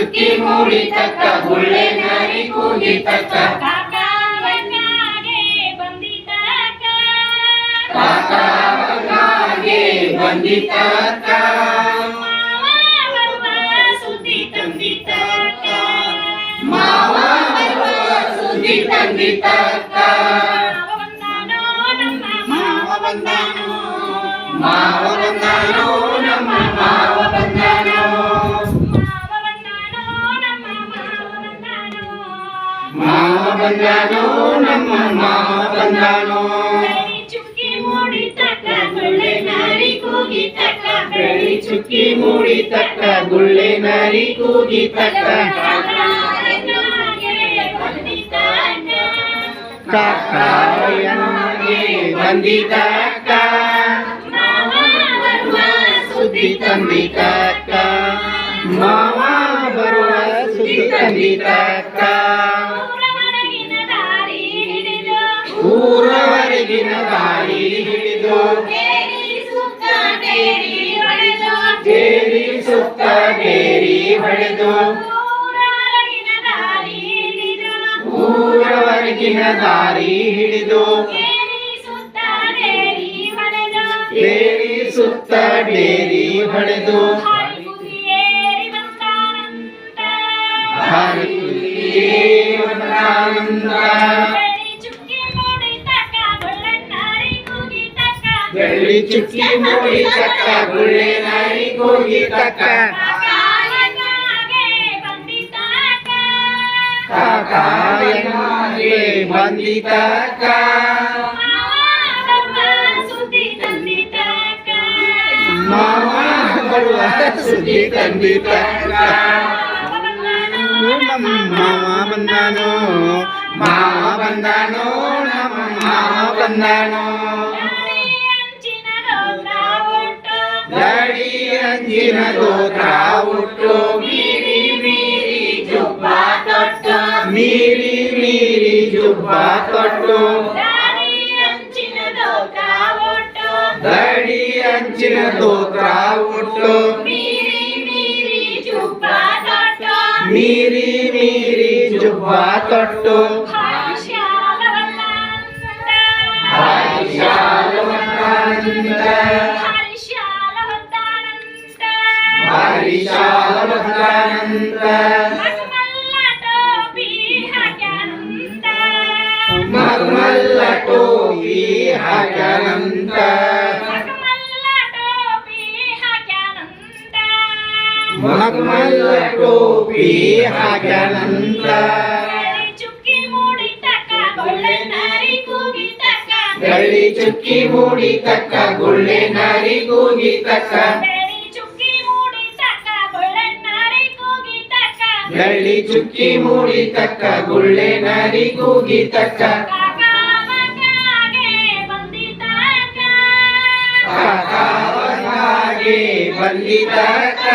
ಚುಕ್ಕಿ ಮೂಡಿ ತಕ್ಕ ಗುಳ್ಳೆ ನಾರಿ ಕೂಗಿ ತಕ್ಕ ಕಾಕಾಗೆ ಬಂದಿ ತಕ್ಕ ಸುದ್ದಿ ತಂದಿ ತಕ್ಕ ಮಾವ ಸುದ್ದಿ ತಂದಿ ಮಾವ ಬಂದಾನೋ. ಮಾವ ಬಂದಾನೋ ನಮ್ಮ ಮಾವ ಬಂದಾನೋ ಬೆಳ್ಳಿ ಚುಕ್ಕಿ ಮೂಡಿ ತಕ್ಕ ಗುಳ್ಳೆ ನಾರಿ ಕೂಗಿ ತಕ್ಕ ಬೆಳ್ಳಿ ಚುಕ್ಕಿ ಮೂಡಿ ತಕ್ಕ ಗುಳ್ಳೆ ನಾರಿ ಕೂಗಿ ತಕ್ಕ ಕಾಕಾಯನಿಗೆ ಬಂದಿತಕ್ಕ ಸುದ್ದಿ ತಂದಿತಕ್ಕ ಸುತ್ತ ಬೇರಿ ಹೊಡೆದು ಊರವರೆಗಿನ ದಾರಿ ಹಿಡಿದು. ಬೇರಿ ಸುತ್ತ ಬೇರಿ ಹೊಡೆದು ಹರಿಯೇವನಾನಂದ ಬೆಳ್ಳಿ ಚುಕ್ಕಿ ಮೂಡಿ ತಕ್ಕ ಗುಳ್ಳೆ ನಾರಿ ಕೂಗಿ ತಕ್ಕ ಕಾಕಾಯನಿಗೆ ಬಂದಿತಕ್ಕ ಮಾವ ಬರುವ ಸುದ್ದಿ ತಂದಿತಕ್ಕ ನಮ್ಮ ಮಾವ ಬಂದಾನೋ ಮಾವ ಬಂದಾನೋ ನಮ್ಮ ಮಾವ ಬಂದಾನೋ ಗಾಡಿ ಅಂಜಿನ ದೋತ್ರ ಉಟ್ಟು ಮೀರಿ ಮೀರಿ ಜುಬ್ಬ ತೊಟ್ಟು ಮೀರಿ ಮೀರಿ ಜುಬ್ಬ ತೊಟ್ಟು ಗಾಡಿ ಅಂಚಿನ ದೋತ್ರ ಉಟ್ಟು ಮೀರಿ ಮೀರಿ ಜುಬ್ಬ ಹರಿಶಾಲವಂತಾನಂದ ಮರ್ಮಲ್ಲ ಟೋಪಿ ಹಾಕನಂತ ಮರ್ಮಲ್ಲ ಟೋಪಿ ಹಾಕನಂತ ಚುಕ್ಕಿ ಮೂಡಿ ತಕ್ಕ ಗೊಳ್ಳೆ ನಾರಿ ಕೂಗಿ ತಕ್ಕ ಗಳ್ಳಿ ಚುಕ್ಕಿ ಮೂಡಿ ತಕ್ಕ ಗುಳ್ಳೆ ನಾರಿ ಕೂಗಿ ತಕ್ಕ ಗಳ್ಳಿ ಚುಕ್ಕಿ ಮೂಡಿ ತಕ್ಕ ಗುಳ್ಳೆ ನಾರಿ ಕೂಗಿ ತಕ್ಕ. ಬಂದಿತಕ್ಕ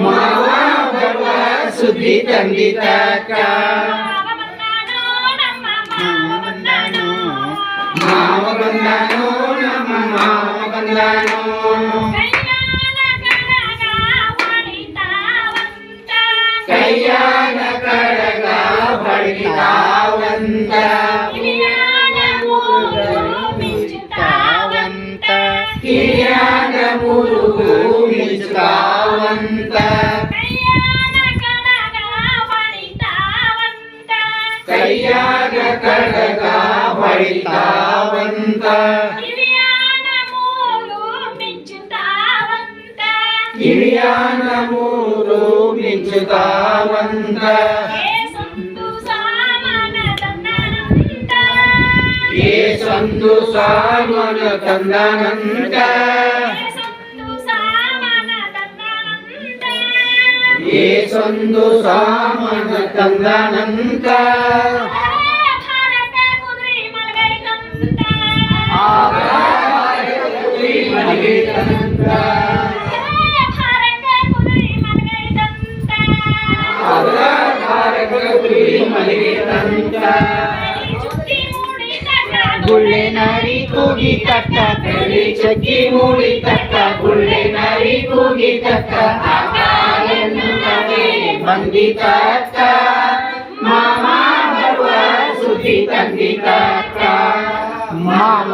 ಮಾವ ಬರುವ ಸುದ್ದಿ ತಂದಿತಕ್ಕ ಮಾವ ಬಂದಾನೋ ನಮ್ಮ ಮಾವ ಬಂದಾನೋ. ಹೊಡಿತಾವಂತ ಕಿವಿಯಾನ ಮೂರು ಮಿಂಚುತ್ತಾವಂತ ಕಿರಿಯಾನ ಮುರುಗು ಮಿಂಚುತ್ತಾವಂತ ಕೈಯಾನ ಕಡಗ ಹೊಡಿತಾವಂತ ಕೈಯಾಗ ಕಡಗ ಹೊಡಿತಾವಂತ ಕಿವಿಯಾನ ಮೂರು నిచ్చుతావంత ఏ సంతు సామన తందనంత ఏ సందు సామన తందనంత ఆ భారత ಗುಳ್ಳೆ ನಾರಿ ಕೂಗಿ ತಕ್ಕ ಕಳಿ ಚಕ್ಕಿ ಮೂಳಿ ತಕ್ಕ ಗುಳ್ಳೆ ನಾರಿ ಕೂಗಿ ತಕ್ಕ ಬಂದಿತ ಅಕ್ಕ ಮಾಮ ಬರುವ ಸುದ್ದಿ ತಂದಿತ ಅಕ್ಕ ಮಾಮ